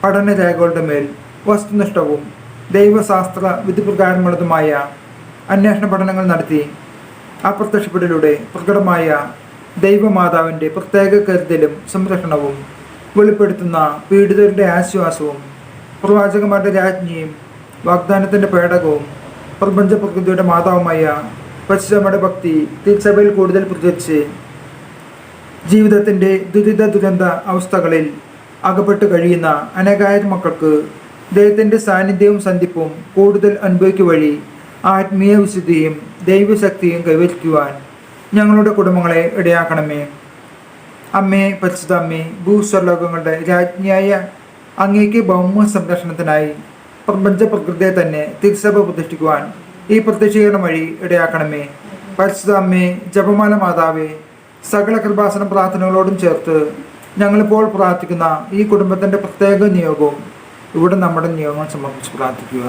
പഠനരേഖകളുടെ മേൽ വസ്തുനിഷ്ഠവും ദൈവശാസ്ത്ര വിധിപ്രകാരമുള്ളതുമായ അന്വേഷണ പഠനങ്ങൾ നടത്തി അപ്രത്യക്ഷപ്പെടലിലൂടെ പ്രത്യക്ഷപ്പെടലിലൂടെ പ്രകടമായ ദൈവമാതാവിന്റെ പ്രത്യേക കരുതലും സംരക്ഷണവും വെളിപ്പെടുത്തുന്ന പീഡിതരുടെ ആശ്വാസവും പ്രവാചകന്മാരുടെ രാജ്ഞിയും വാഗ്ദാനത്തിന്റെ പേടകവും പ്രപഞ്ച പ്രകൃതിയുടെ മാതാവുമായ പശ്ചിമയുടെ ഭക്തി തിരിച്ചവയിൽ കൂടുതൽ പ്രചരിച്ച് ജീവിതത്തിന്റെ ദുരിത ദുരന്ത അവസ്ഥകളിൽ അകപ്പെട്ട് കഴിയുന്ന അനേകായിരം മക്കൾക്ക് ദൈവത്തിന്റെ സാന്നിധ്യവും സന്ധിപ്പും കൂടുതൽ അനുഭവിക്കു വഴി ആത്മീയ വിശുദ്ധിയും ദൈവശക്തിയും കൈവരിക്കുവാൻ ഞങ്ങളുടെ കുടുംബങ്ങളെ ഇടയാക്കണമേ. അമ്മേ പരിശുദ്ധ അമ്മേ ഭൂസ്വർലോകങ്ങളുടെ രാജ്ഞിയായ അങ്ങേക്ക് ഭൗമ സംരക്ഷണത്തിനായി പ്രപഞ്ച പ്രകൃതിയെ തന്നെ തിരുസഭ പ്രതിഷ്ഠിക്കുവാൻ ഈ പ്രത്യക്ഷീകരണം വഴി ഇടയാക്കണമേ. പരിശുദ്ധ അമ്മേ ജപമാല മാതാവേ സകല കൃപാസന പ്രാർത്ഥനകളോടും ചേർത്ത് ഞങ്ങളിപ്പോൾ പ്രാർത്ഥിക്കുന്ന ഈ കുടുംബത്തിന്റെ പ്രത്യേക നിയോഗവും ഇവിടെ നമ്മുടെ നിയോഗം സമർപ്പിച്ച് പ്രാർത്ഥിക്കുക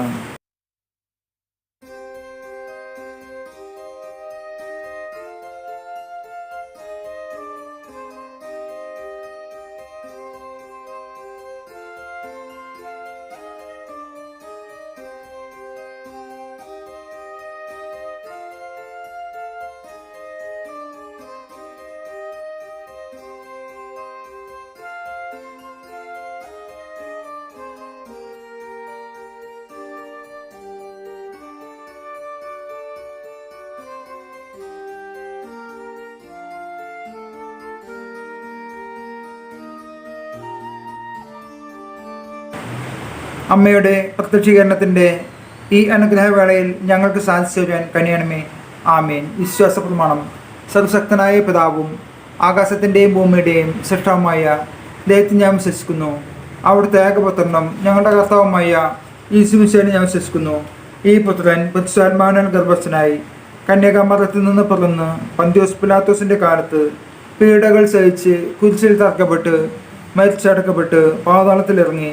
അമ്മയുടെ പ്രത്യക്ഷീകരണത്തിന്റെ ഈ അനുഗ്രഹവേളയിൽ ഞങ്ങൾക്ക് സാധിച്ചു തരാൻ കനിയണമേ. ആമേൻ. വിശ്വാസ പ്രമാണം സർവശക്തനായ പിതാവും ആകാശത്തിന്റെയും ഭൂമിയുടെയും സൃഷ്ടവുമായ ദൈവത്തിൽ ഞാൻ വിശ്വസിക്കുന്നു. അവിടുത്തെ ഏകപുത്രനും ഞങ്ങളുടെ കർത്താവുമായ ഈശുമിശേനെ ഞാൻ വിശ്വസിക്കുന്നു. ഈ പുത്രൻ പുത്സാത്മാനൻ ഗർഭസ്ഥനായി കന്യാകാമരത്തിൽ നിന്ന് പിറന്ന് പന്തിയോസ് പിലാത്തോസിന്റെ കാലത്ത് പീഡകൾ സഹിച്ച് കുരിശിൽ തറക്കപ്പെട്ട് മരിച്ചടക്കപ്പെട്ട് പാതാളത്തിലിറങ്ങി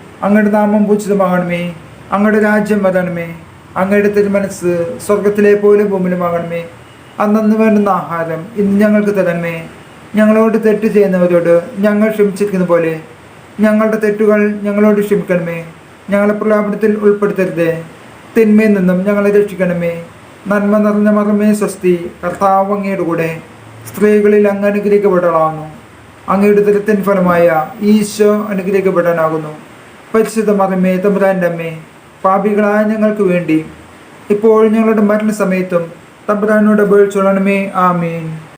അങ്ങയുടെ നാമം പൂജിതമാകണമേ. അങ്ങയുടെ രാജ്യം വരണമേ. അങ്ങയുടെ തിരുമനസ് സ്വർഗത്തിലെ പോലെ ഭൂമിയിലുമാകണമേ. അന്നന്ന് വേണ്ടുന്ന ആഹാരം ഇന്ന് ഞങ്ങൾക്ക് തരണമേ. ഞങ്ങളോട് തെറ്റ് ചെയ്യുന്നവരോട് ഞങ്ങൾ ക്ഷമിച്ചിരിക്കുന്ന പോലെ. ഞങ്ങളുടെ തെറ്റുകൾ ഞങ്ങളോട് ക്ഷമിക്കണമേ. ഞങ്ങളെ പ്രലാപനത്തിൽ ഉൾപ്പെടുത്തരുതേ. തിന്മയിൽ നിന്നും ഞങ്ങളെ രക്ഷിക്കണമേ. നന്മ നിറഞ്ഞ മറമേ സ്വസ്തി കർത്താവ് അങ്ങയുടെ കൂടെ. സ്ത്രീകളിൽ അങ്ങ് അനുഗ്രഹിക്കപ്പെടാനാകുന്നു അങ്ങയുടെ ദുരത്തിൻ ഫലമായ ഈശോ അനുഗ്രഹിക്കപ്പെടാനാകുന്നു. പരിശുദ്ധ മറമേ തമ്പുരാന്റെ അമ്മേ പാപികളായ ഞങ്ങൾക്ക് വേണ്ടി ഇപ്പോൾ ഞങ്ങളുടെ മരണസമയത്തും തമ്പുരാനോട് അപേക്ഷിച്ചോളണമേ. ആമീൻ.